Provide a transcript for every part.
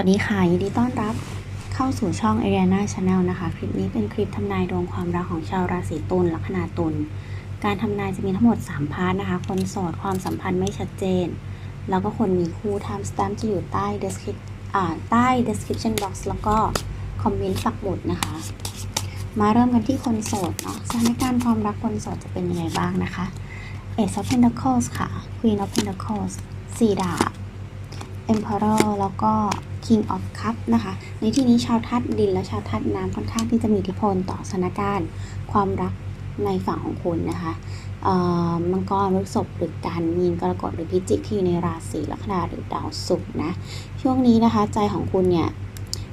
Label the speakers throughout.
Speaker 1: วัสดีค่ะ ยินดีต้อนรับเข้าสู่ช่อง Ariana Channel นะคะ คลิปนี้เป็นคลิปทำนายดวงความรักของชาวราศีตุลลัคนาตุลการทำนายจะมีทั้งหมด 3 พาร์ทนะคะ คนโสดความสัมพันธ์ไม่ชัดเจน แล้วก็คนมีคู่ time stamp จะอยู่ใต้ description ใต้ description box แล้วก็คอมเมนต์ปักหมุดนะคะ มาเริ่มกันที่คนโสดเนาะสถานการณ์ความรักคนโสดจะเป็นยังไงบ้างนะคะ Ace of Pentacles ค่ะ Queen of Pentacles สี่ดาบ Emperor แล้วก็ King of Cup นะคะ ในที่นี้ชาวธาตุดินและชาวธาตุน้ำค่อนข้างที่จะมีอิทธิพลต่อสถานการณ์ ความรักในฝั่งของคุณนะคะมังกรพฤษภหรือการมีนกรกฎหรือพิจิกที่อยู่ในราศีลัคนาหรือดาวศุกร์นะช่วงนี้นะคะ ใจของคุณเนี่ย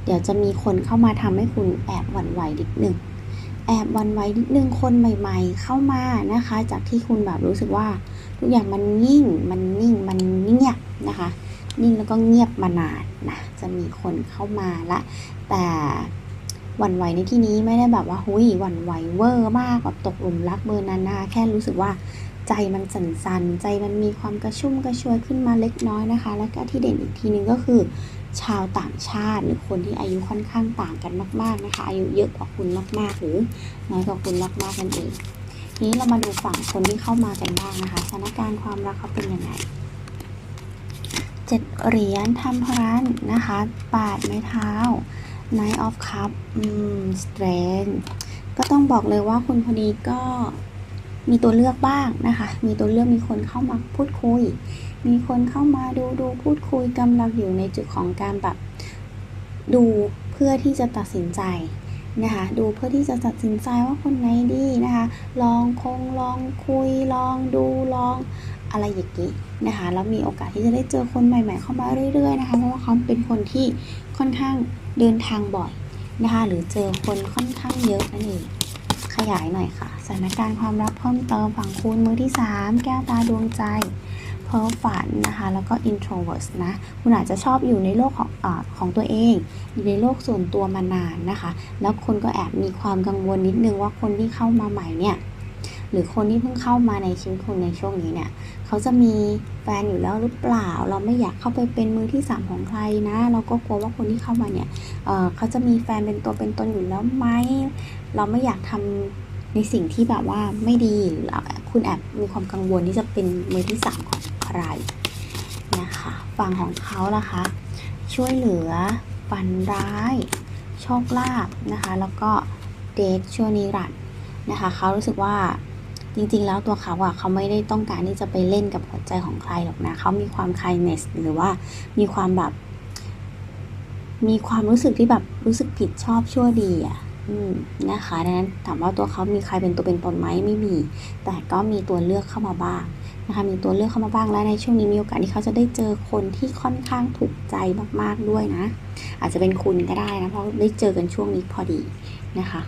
Speaker 1: เดี๋ยวจะมีคนเข้ามาทำให้คุณแอบหวั่นไหวนิดหนึ่งแอบหวันไหวนิดนึงคนใหม่ ๆ เข้ามานะคะ จากที่คุณแบบรู้สึกว่าทุกอย่างมันนิ่งมันนิ่งมันเนิ่งแล้วก็เงียบมานานนะจะมีคนเข้ามาละ แต่หวั่นไหวในที่นี้ไม่ได้แบบว่าหุยหวั่นไหวเวอร์มากแบบตกหลุมรักเบอร์นั้นนะคะแค่รู้สึกว่าใจมันสั่นๆ ใจมันมีความกระชุ่มกระชวยขึ้นมาเล็กน้อยนะคะ แล้วก็ที่เด่นอีกทีนึงก็คือ ชาวต่างชาติหรือคนที่อายุค่อนข้างต่างกันมากๆนะคะ อายุเยอะกว่าคุณมากๆ หรือน้อยกว่าคุณมากๆนั่นเองทีนี้เรามาดูฝั่งคนที่เข้ามากันบ้างนะคะสถานการณ์ความรักเขาเป็นยังไง เจ็ดเหรียญทำพรันนะคะปาดไม้เท้า Knight of Cup อืม Strength ก็ต้องบอกเลยว่าคุณพอดีก็มีตัวเลือกบ้างนะคะ มีตัวเลือกมีคนเข้ามาพูดคุย มีคนเข้ามาดูดูพูดคุยกำลังอยู่ในจุดของการแบบดูเพื่อที่จะตัดสินใจนะคะดูเพื่อที่จะตัดสินใจว่าคนไหนดีนะคะ ลองคงลองคุยลองดูลอง อะไรอย่างนี้นะคะแล้วมีโอกาสที่จะได้เจอคนใหม่ๆ เข้ามาเรื่อยๆนะคะเพราะว่าเขาเป็นคนที่ค่อนข้างเดินทางบ่อยนะคะหรือเจอคนค่อนข้างเยอะนั่นเองขยายหน่อยค่ะสถานการณ์ความรักเพิ่มเติมฝั่งคุณมือที่ 3 แก้วตาดวงใจเพ้อฝันนะคะแล้วก็ introvert นะ คุณอาจจะชอบอยู่ในโลกของอของตัวเองอยู่ในโลกส่วนตัวมานานนะคะ แล้วคนก็แอบมีความกังวลนิดนึงว่าคนที่เข้ามาใหม่เนี่ย หรือคนที่เพิ่งเข้ามาในชีวิตคุณในช่วงนี้เนี่ยเขาจะมีแฟนอยู่แล้วหรือเปล่า เราไม่อยากเข้าไปเป็นมือที่สามของใครนะ เราก็กลัวว่าคนที่เข้ามาเนี่ยเเขาจะมีแฟนเป็นตัวเป็นตนอยู่แล้วไหมเราไม่อยากทำในสิ่งที่แบบว่าไม่ดีหรือคุณแอบมีความกังวลที่จะเป็นมือที่สามของใครนะคะฝั่งของเขาล่ะคะช่วยเหลือฝันร้าย โชคลาภนะคะ แล้วก็เดทชั่วนิรันดร์นะคะเขารู้สึกว่า จริงๆ แล้วตัวเขาอะเขาไม่ได้ต้องการที่จะไปเล่นกับหัวใจของใครหรอกนะเขามีความ kindness หรือว่ามีความแบบ มีความรู้สึกที่แบบรู้สึกผิดชอบชั่วดีอะอืมนะคะดังนั้นถามว่าตัวเขามีใครเป็นตัวเป็นตนไหมไม่มี แต่ก็มีตัวเลือกเข้ามาบ้างนะคะมีตัวเลือกเข้ามาบ้างและในช่วงนี้มีโอกาสที่เขาจะได้เจอคนที่ค่อนข้างถูกใจมากๆด้วยนะ อาจจะเป็นคุณก็ได้นะเพราะได้เจอกันช่วงนี้พอดีนะคะ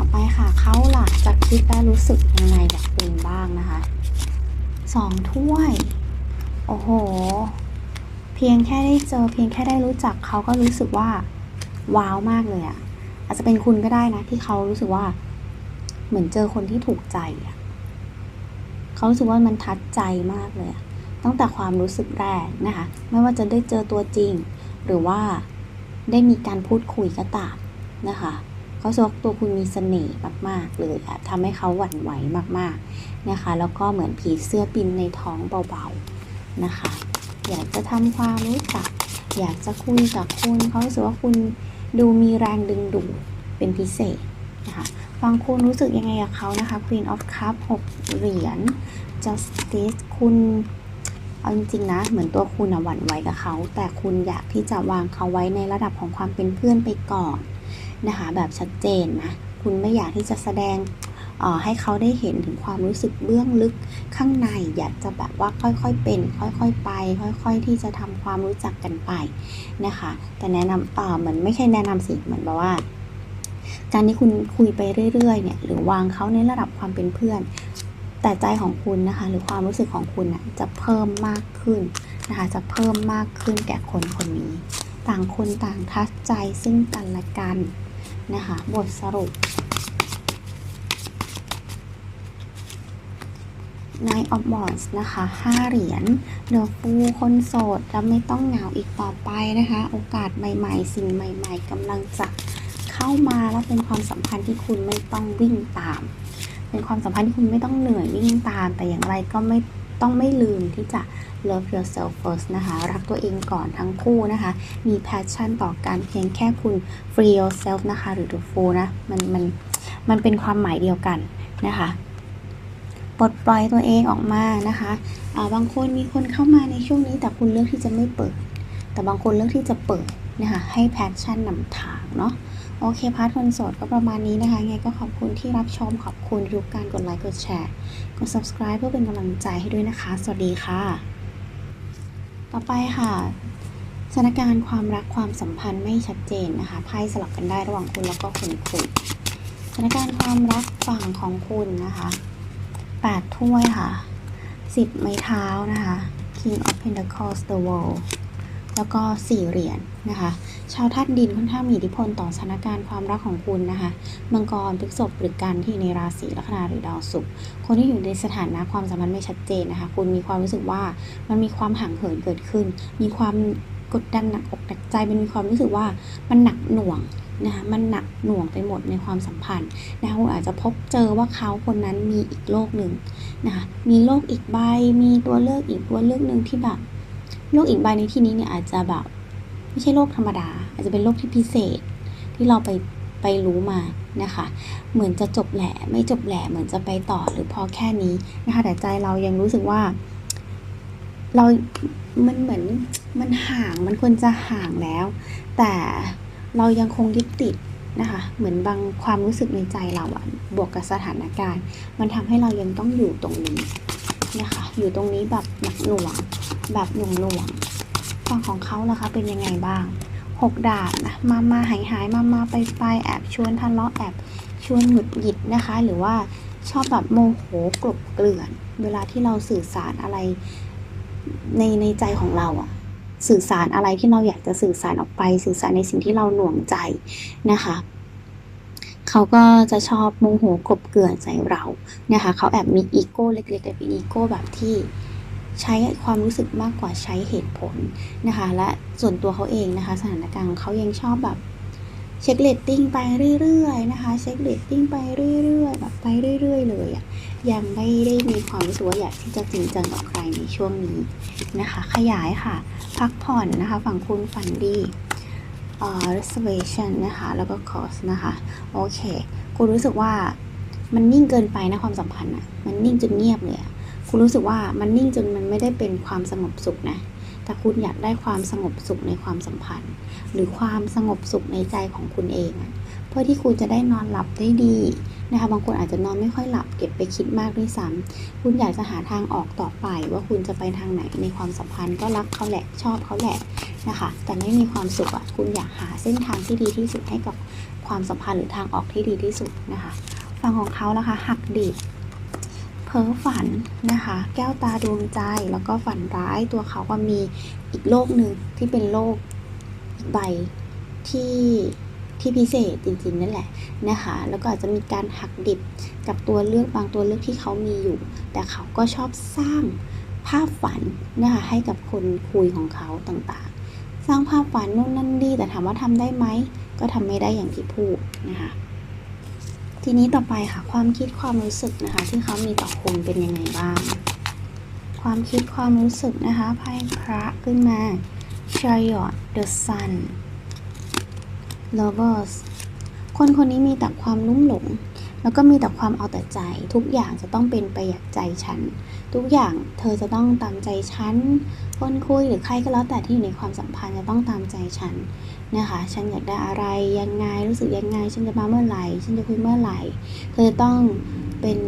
Speaker 1: ต่อไปค่ะเขาหลักจะคิดและรู้สึกยังไงกับคุณบ้างนะคะสองถ้วย โอ้โห เพียงแค่ได้เจอเพียงแค่ได้รู้จักเขาก็รู้สึกว่า ว้าวมากเลยอะอาจจะเป็นคุณก็ได้นะที่เขารู้สึกว่า เหมือนเจอคนที่ถูกใจอะเขารู้สึกว่ามันทัดใจมากเลยอะตั้งแต่ความรู้สึกแรกนะคะ ไม่ว่าจะได้เจอตัวจริง หรือว่าได้มีการพูดคุยก็ตามนะคะ เขาสกตัวคุณมีเสน่ห์มากๆเลยอะทำให้เขาหวั่นไหวมากๆนะคะ แล้วก็เหมือนผีเสื้อปินในท้องเบาๆนะคะ อยากจะทำความรู้จัก อยากจะคุยกับคุณเขาสึกว่าคุณดูมีแรงดึงดูดเป็นพิเศษนะคะฟังคุณรู้สึกยังไงกับเขานะคะ Queen of Cup 6เหรียญ Justice คุณเอาจริงๆนะเหมือนตัวคุณหวั่นไหวกับเขา แต่คุณอยากที่จะวางเขาไว้ในระดับของความเป็นเพื่อนไปก่อน นะคะ แบบชัดเจนนะ คุณไม่อยากที่จะแสดงให้เขาได้เห็นถึงความรู้สึกเบื้องลึกข้างในอยากจะแบบว่าค่อยๆเป็น ค่อยๆไป ค่อย ๆ ที่จะทำความรู้จักกันไปนะคะ แต่แนะนำเอ่อเหมือนไม่ใช่แนะนำสิเหมือนแบบว่า การที่คุณคุยไปเรื่อยๆเนี่ยหรือวางเขาในระดับความเป็นเพื่อน แต่ใจของคุณนะคะ หรือความรู้สึกของคุณนะจะเพิ่มมากขึ้นนะคะ จะเพิ่มมากขึ้นแก่คนคนนี้ ต่างคนต่างทัดใจซึ่งกันและกัน นะคะ บทสรุป Nine of Wands นะคะ5เหรียญ The Fool คนโสดจะไม่ต้องเหงาอีกต่อไปนะคะ โอกาสใหม่ๆ สิ่งใหม่ ๆกำลังจะเข้ามาแล้วเป็นความสัมพันธ์ที่คุณไม่ต้องวิ่งตาม เป็นความสัมพันธ์ที่คุณไม่ต้องเหนื่อยวิ่งตาม แต่อย่างไรก็ไม่ ต้องไม่ลืมที่จะ love yourself first นะคะ รักตัวเองก่อนทั้งคู่นะคะ มี passion ต่อการเพียงแค่คุณ free yourself นะคะ หรือ the fool นะ มันมันมันเป็นความหมายเดียวกันนะคะปลดปล่อยตัวเองออกมานะคะอ่าบางคนมีคนเข้ามาในช่วงนี้ แต่คุณเลือกที่จะไม่เปิด แต่บางคนเลือกที่จะเปิดนะคะ ให้ passion นำทางเนาะ โอเคพาร์ทคนโสดก็ประมาณนี้นะคะไงก็ขอบคุณที่รับชมขอบคุณทุกการกดไลค์กดแชร์กด subscribe เพื่อเป็นกำลังใจให้ด้วยนะคะ สวัสดีค่ะ ต่อไปค่ะสถานการณ์ความรักความสัมพันธ์ไม่ชัดเจนนะคะไพ่สลับกันได้ระหว่างคุณแล้วก็คนคุยสถานการณ์ความรักฝั่งของคุณนะคะแปดถ้วยค่ะสิบไม้เท้านะคะ King of Pentacles the World แล้วก็สี่เหรียญนะคะ ชาวธาตุดินค่อนข้างมีอิทธิพลต่อสถานการณ์ความรักของคุณนะคะ มังกรพฤษภหรือกันที่ในราศีลัคนาหรือดาวศุกร์ คนที่อยู่ในสถานะความสัมพันธ์ไม่ชัดเจนนะคะ คุณมีความรู้สึกว่ามันมีความห่างเหินเกิดขึ้น มีความกดดันหนักอกหนักใจ มันมีความรู้สึกว่ามันหนักหน่วงนะคะมันหนักหน่วงไปหมดในความสัมพันธ์นะคะคุณอาจจะพบเจอว่าเขาคนนั้นมีอีกโลกหนึ่งนะคะ มีโลกอีกใบ มีตัวเลือกอีกตัวเลือกหนึ่งที่แบบ โลกอีกใบในที่นี้เนี่ยอาจจะแบบไม่ใช่โลกธรรมดา อาจจะเป็นโลกที่พิเศษที่เราไปไปรู้มานะคะ เหมือนจะจบแหละไม่จบแหละเหมือนจะไปต่อหรือพอแค่นี้นะคะแต่ใจเรายังรู้สึกว่า เรา มันเหมือนมันห่างมันควรจะห่างแล้ว แต่เรายังคงยึดติดนะคะ เหมือนบางความรู้สึกในใจเราอะบวกกับสถานการณ์ มันทำให้เรายังต้องอยู่ตรงนี้นะคะ อยู่ตรงนี้แบบหนักหน่วง แบบหน่วงหน่วงๆฝั่งของเขาล่ะคะเป็นยังไงบ้างหกดาบนะมามาหายหายมามาไปไปแอบชวนทะเลาะแอบชวนหงุดหงิดนะคะ หรือว่าชอบแบบโมโหกลบเกลื่อน เวลาที่เราสื่อสารอะไรในในใจของเราอะสื่อสารอะไรที่เราอยากจะสื่อสารออกไป สื่อสารในสิ่งที่เราหน่วงใจนะคะเขาก็จะชอบโมโหกลบเกลื่อนใส่เรานะคะเขาแอบมีอีโก้เล็กๆแต่เป็นอีโก้แบบที่ ใช้ความรู้สึกมากกว่าใช้เหตุผลนะคะ และส่วนตัวเขาเองนะคะ สถานการณ์ของเขายังชอบแบบเช็คเลตติ้งไปเรื่อยๆนะคะเช็คเลตติ้งไปเรื่อยๆแบบไปเรื่อย ๆ เลยอะ่ะยังไม่ได้มีความรู้สึกว่าอยากที่จะจริงจังกับใครในช่วงนี้นะคะ ขยายค่ะ พักผ่อนนะคะ ฝั่งคุณฝันดีเอ่อ reservation นะคะ แล้วก็ cost นะคะ โอเค คุณรู้สึกว่ามันนิ่งเกินไปนะความสัมพันธ์อะมันนิ่งจนเงียบเลยอะ คุณรู้สึกว่ามันนิ่งจนมันไม่ได้เป็นความสงบสุขนะ แต่คุณอยากได้ความสงบสุขในความสัมพันธ์ หรือความสงบสุขในใจของคุณเองเพื่อที่คุณจะได้นอนหลับได้ดีนะคะบางคนอาจจะนอนไม่ค่อยหลับเก็บไปคิดมากด้วยซ้ำคุณอยากจะหาทางออกต่อไป ว่าคุณจะไปทางไหนในความสัมพันธ์ก็รักเขาแหละชอบเขาแหละนะคะ แต่ไม่มีความสุขอะคุณอยากหาเส้นทางที่ดีที่สุดให้กับความสัมพันธ์หรือทางออกที่ดีที่สุดนะคะฝั่งของเขานะคะหักดิบ เพ้อฝันนะคะ แก้วตาดวงใจแล้วก็ฝันร้ายตัวเขาก็มีอีกโลกหนึ่งที่เป็นโลกอีกใบที่ที่พิเศษจริงๆนั่นแหละนะคะ แล้วก็อาจจะมีการหักดิบกับตัวเลือกบางตัวเลือกที่เขามีอยู่ แต่เขาก็ชอบสร้างภาพฝันนะคะให้กับคนคุยของเขาต่างๆ สร้างภาพฝันนู่นนั่นนี่แต่ถามว่าทำได้ไหมก็ทำไม่ได้อย่างที่พูดนะคะ ทีนี้ต่อไปค่ะความคิดความรู้สึกนะคะ ที่เขามีต่อคุณเป็นยังไงบ้าง ความคิดความรู้สึกนะคะไพ่พระขึ้นมา Chariot the Sun Lovers คนคนนี้มีแต่ความลุ่มหลง แล้วก็มีแต่ความเอาแต่ใจ ทุกอย่างจะต้องเป็นไปอย่างใจฉัน ทุกอย่างเธอจะต้องตามใจฉันคนคุยหรือใครก็แล้วแต่ที่อยู่ในความสัมพันธ์จะต้องตามใจฉัน นะคะฉันอยากได้อะไรยังไงรู้สึกยังไง ฉันจะมาเมื่อไหร่ ฉันจะคุยเมื่อไหร่เธอจะต้องเป็น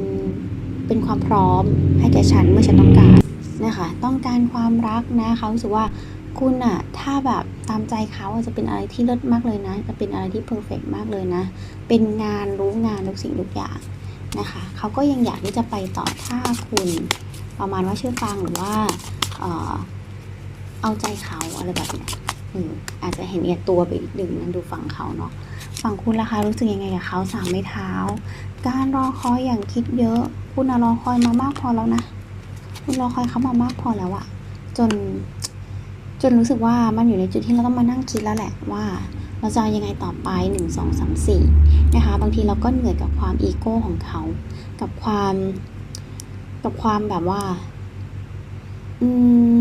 Speaker 1: เป็นความพร้อมให้แก่ฉันเมื่อฉันต้องการนะคะต้องการความรักนะเขารู้สึกว่าคุณอะถ้าแบบตามใจเขาจะเป็นอะไรที่เลิศมากเลยนะ จะเป็นอะไรที่เพอร์เฟกมากเลยนะ เป็นงานรู้งานทุกสิ่งทุกอย่างนะคะเขาก็ยังอยากที่จะไปต่อถ้าคุณประมาณว่าเชื่อฟังหรือว่าเอ่อเอาใจเขาอะไรแบบเนี้ย อาจจะเห็นแก่ตัวไปอีกหนึ่งนั้นดูฝั่งเขาเนาะฝั่งคุณล่ะคะรู้สึกยังไงกับเขาสามไม้เท้า การรอคอยอย่างคิดเยอะ คุณรอคอยมามากพอแล้วนะ คุณรอคอยเขามามากพอแล้วอะจน จนรู้สึกว่ามันอยู่ในจุดที่เราต้องมานั่งคิดแล้วแหละว่า เราจะยังไงต่อไปหนึ่งสองสามสี่นะคะ บางทีเราก็เหนื่อยกับความอีโก้ของเขา กับความ กับความแบบว่า อืม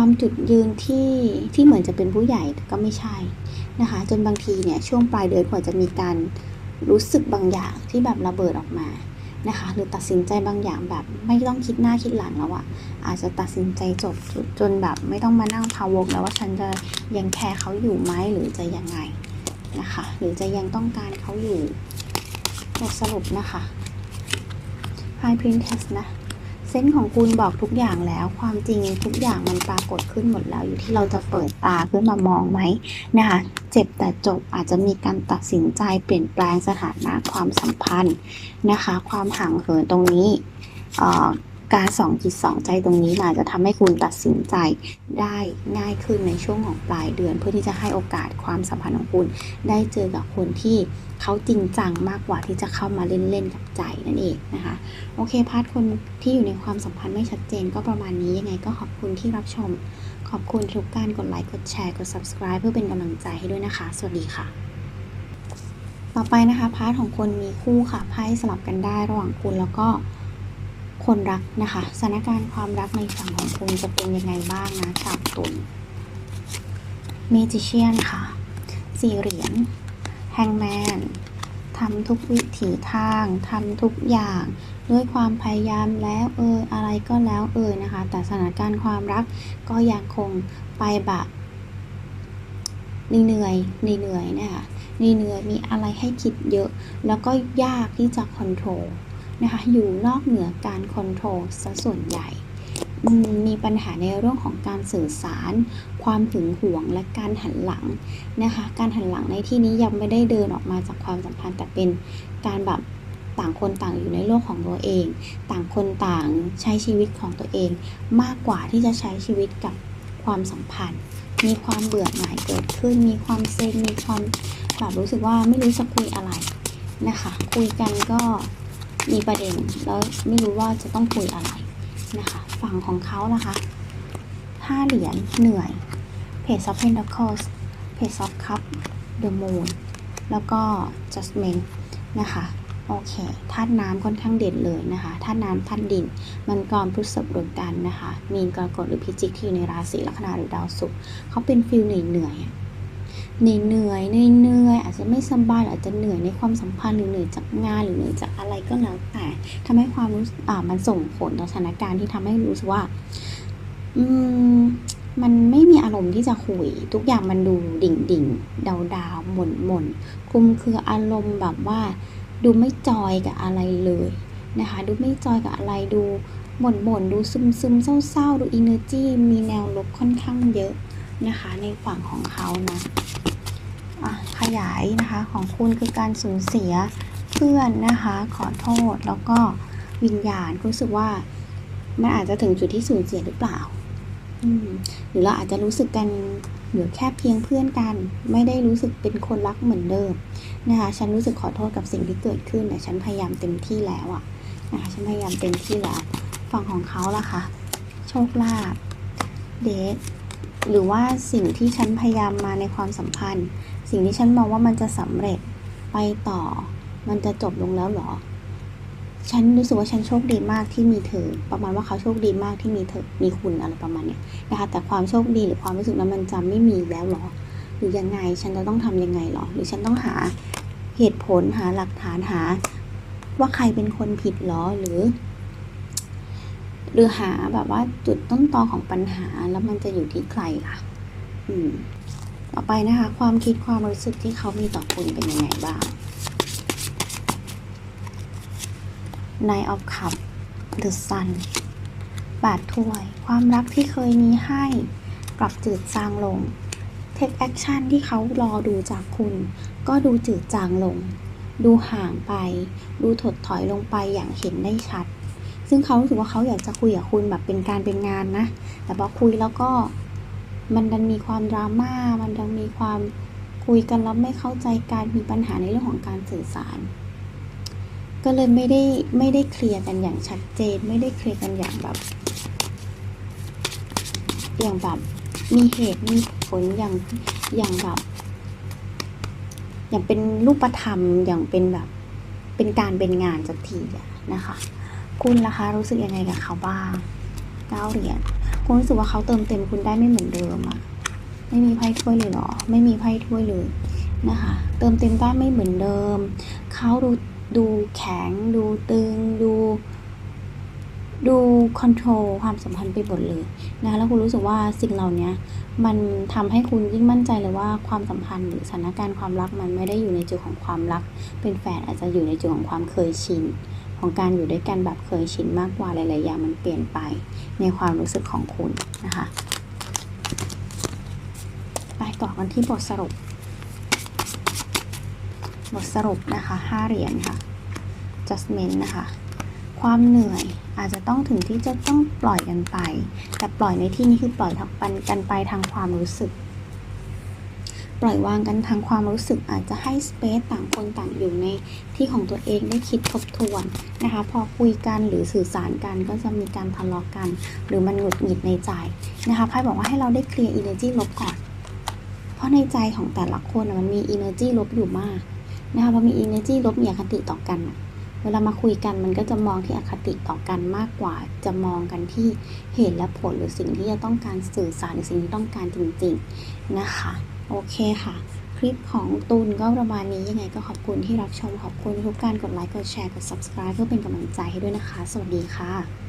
Speaker 1: ความจุดยืนที่ที่เหมือนจะเป็นผู้ใหญ่แต่ก็ไม่ใช่นะคะ จนบางทีเนี่ยช่วงปลายเดือนกว่าจะมีการรู้สึกบางอย่างที่แบบระเบิดออกมานะคะ หรือตัดสินใจบางอย่างแบบไม่ต้องคิดหน้าคิดหลังแล้วอะอาจจะตัดสินใจจบจนแบบไม่ต้องมานั่งพาวกแล้วว่าฉันจะยังแคร์เขาอยู่ไหมหรือจะยังไงนะคะ หรือจะยังต้องการเขาอยู่บทสรุปนะคะ High Princess นะ เส้นของคุณบอกทุกอย่างแล้ว ความจริงทุกอย่างมันปรากฏขึ้นหมดแล้ว อยู่ที่เราจะเปิดตาขึ้นมามองไหมนะคะเจ็บแต่จบอาจจะมีการตัดสินใจเปลี่ยนแปลงสถานะความสัมพันธ์นะคะ ความห่างเหินตรงนี้ออ การสองจิตสองใจตรงนี้อาจจะทำให้คุณตัดสินใจได้ง่ายขึ้นในช่วงของปลายเดือน เพื่อที่จะให้โอกาสความสัมพันธ์ของคุณ ได้เจอกับคนที่เขาจริงจังมากกว่าที่จะเข้ามาเล่นๆกับใจนั่นเองนะคะ โอเคพาร์ทคนที่อยู่ในความสัมพันธ์ไม่ชัดเจนก็ประมาณนี้ยังไงก็ขอบคุณที่รับชม ขอบคุณทุกการกดไลค์กดแชร์กด subscribe เพื่อเป็นกำลังใจให้ด้วยนะคะ สวัสดีค่ะ ต่อไปนะคะพาร์ทของคนมีคู่ค่ะไพ่สลับกันได้ระหว่างคุณแล้วก็ คนรักนะคะสถานการณ์ความรักในฝั่งของคุณจะเป็นยังไงบ้างนะชาวตุลเมจิเชียนค่ะสี่เหรียญแฮงแมนทำทุกวิถีทางทำทุกอย่างด้วยความพยายามแล้วเอออะไรก็แล้วเออนะคะ แต่สถานการณ์ความรักก็ยังคงไปแบบเหนื่อยเหนื่อยนะคะเหนื่อยมีอะไรให้คิดเยอะ แล้วก็ยากที่จะคอนโทรล นะคะอยู่นอกเหนือการคอนโทรลซะส่วนใหญ่มมีปัญหาในเรื่องของการสื่อสาร ความหึงหวงและการหันหลังนะคะ การหันหลังในที่นี้ยังไม่ได้เดินออกมาจากความสัมพันธ์ แต่เป็นการแบบต่างคนต่างอยู่ในโลกของตัวเอง ต่างคนต่างใช้ชีวิตของตัวเอง มากกว่าที่จะใช้ชีวิตกับความสัมพันธ์ มีความเบื่อหน่ายเกิดขึ้น มีความเซ็ง มีความแบบรู้สึกว่าไม่รู้จะคุยอะไรนะคะ คุยกันก็ มีประเด็นแล้วไม่รู้ว่าจะต้องคุยอะไรนะคะ ฝั่งของเขานะคะห้าเหรียญเหนื่อย Page of Pentacles Page of Cup The Moon แล้วก็ Judgment นะคะโอเคธาตุน้ำค่อนข้างเด่นเลยนะคะธาตุน้ำธาตุดิน มันกรพฤษภรวมกันนะคะ มีนกรกฎหรือพิจิกที่อยู่ในราศีลัคนาหรือดาวศุกร์เขาเป็นฟิลเหนื่อย เหนื่อยเหนื่อยเหนื่อยอาจจะไม่สบายอาจจะเหนื่อยในความสัมพันธ์หรือเหนื่อยจากงานหรือเหนื่อยจากอะไรก็แล้วแต่ทำให้ความรู้สึกอ่ามันส่งผลต่อสถานการณ์ที่ทำให้รู้สึกว่า อืมมันไม่มีอารมณ์ที่จะคุย ทุกอย่างมันดูดิ่งดิ่งดาวดาวหม่นหม่นคลุมคืออารมณ์แบบว่า ดูไม่จอยกับอะไรเลยนะคะ ดูไม่จอยกับอะไรดูหม่นหม่นดูซึมซึมเศร้าเศร้าดูอินเนอร์จีมีแนวลบค่อนข้างเยอะนะคะ ในฝั่งของเขานะ ขยายนะคะของคุณคือการสูญเสียเพื่อนนะคะ ขอโทษแล้วก็วิญญาณรู้สึกว่ามันอาจจะถึงจุดที่สูญเสียหรือเปล่าหรือเราอาจจะรู้สึกกันเหลือแค่เพียงเพื่อนกัน ไม่ได้รู้สึกเป็นคนรักเหมือนเดิมนะคะฉันรู้สึกขอโทษกับสิ่งที่เกิดขึ้นแต่ฉันพยายามเต็มที่แล้วอะนะคะฉันพยายามเต็มที่แล้วฝั่งของเขาล่ะคะโชคลาภเดทหรือว่าสิ่งที่ฉันพยายามมาในความสัมพันธ์ สิ่งที่ฉันมองว่ามันจะสำเร็จไปต่อ มันจะจบลงแล้วเหรอ ฉันรู้สึกว่าฉันโชคดีมากที่มีเธอ ประมาณว่าเขาโชคดีมากที่มีเธอ มีคุณอะไรประมาณเนี้ยนะคะแต่ความโชคดีหรือความรู้สึกนั้นมันจะไม่มีแล้วเหรอ หรือยังไงฉันจะต้องทำยังไงเหรอ หรือฉันต้องหาเหตุผลหาหลักฐานหา ว่าใครเป็นคนผิดเหรอหรือ หรือหาแบบว่าจุดต้นตอของปัญหาแล้วมันจะอยู่ที่ใครล่ะ อืม ต่อไปนะคะ ความคิดความรู้สึกที่เขามีต่อคุณเป็นยังไงบ้าง Nine of Cups The Sun บาทถ้วย ความรักที่เคยมีให้กลับจืดจางลง Take Action ที่เขารอดูจากคุณ ก็ดูจืดจางลง ดูห่างไป ดูถดถอยลงไปอย่างเห็นได้ชัด ซึ่งเขารู้สึกว่าเขาอยากจะคุยกับคุณแบบเป็นการเป็นงานนะ แต่พอคุยแล้วก็ มันดันมีความดราม่า มันดันมีความคุยกันแล้วไม่เข้าใจการมีปัญหาในเรื่องของการสื่อสาร ก็เลยไม่ได้ไม่ได้เคลียร์กันอย่างชัดเจน ไม่ได้เคลียร์กันอย่างแบบ อย่างแบบมีเหตุมีผลอย่างอย่างแบบ อย่างเป็นรูปธรรมอย่างเป็นแบบ เป็นการเป็นงานสักทีนะคะ คุณล่ะคะรู้สึกยังไงกับเขาบ้างเก้าเหรียญ คุณรู้สึกว่าเขาเติมเต็มคุณได้ไม่เหมือนเดิมอะไม่มีไพ่ถ้วยเลยเหรอ ไม่มีไพ่ถ้วยเลยนะคะ เติมเต็มได้ไม่เหมือนเดิม เขาดูดูแข็ง ดูตึง ดูดูคอนโทรลความสัมพันธ์ไปหมดเลยนะคะแล้วคุณรู้สึกว่าสิ่งเหล่านี้มันทำให้คุณยิ่งมั่นใจเลยว่าความสัมพันธ์หรือสถานการณ์ความรักมันไม่ได้อยู่ในจุดของความรัก เป็นแฟนอาจจะอยู่ในจุดของความเคยชิน ของการอยู่ด้วยกันแบบเคยชินมากกว่าหลายๆอย่างมันเปลี่ยนไปในความรู้สึกของคุณนะคะ ไปต่อกันที่บทสรุป บทสรุปนะคะห้าเหรียญค่ะ judgment นะคะ ความเหนื่อยอาจจะต้องถึงที่จะต้องปล่อยกันไป แต่ปล่อยในที่นี้คือปล่อยทางปันกันไปทางความรู้สึก ปล่อยวางกันทางความรู้สึกอาจจะให้สเปซต่างคนต่างอยู่ในที่ของตัวเองได้คิดทบทวนนะคะ พอคุยกันหรือสื่อสารกันก็จะมีการทะเลาะกัน หรือมันหงุดหงิดในใจนะคะไพ่บอกว่าให้เราได้เคลียร์ energy ลบก่อน เพราะในใจของแต่ละคนมันมี energy ลบอยู่มากนะคะพอมี energy ลบมีอคติต่อกันเวลามาคุยกันมันก็จะมองที่อคติต่อกันมากกว่า จะมองกันที่เหตุและผลหรือสิ่งที่จะต้องการสื่อสารหรือสิ่งที่ต้องการจริง ๆ นะคะ โอเคค่ะ คลิปของตูนก็ประมาณนี้ยังไงก็ขอบคุณที่รับชมขอบคุณทุกการกดไลค์กดแชร์กด subscribe เพื่อเป็นกำลังใจให้ด้วยนะคะ สวัสดีค่ะ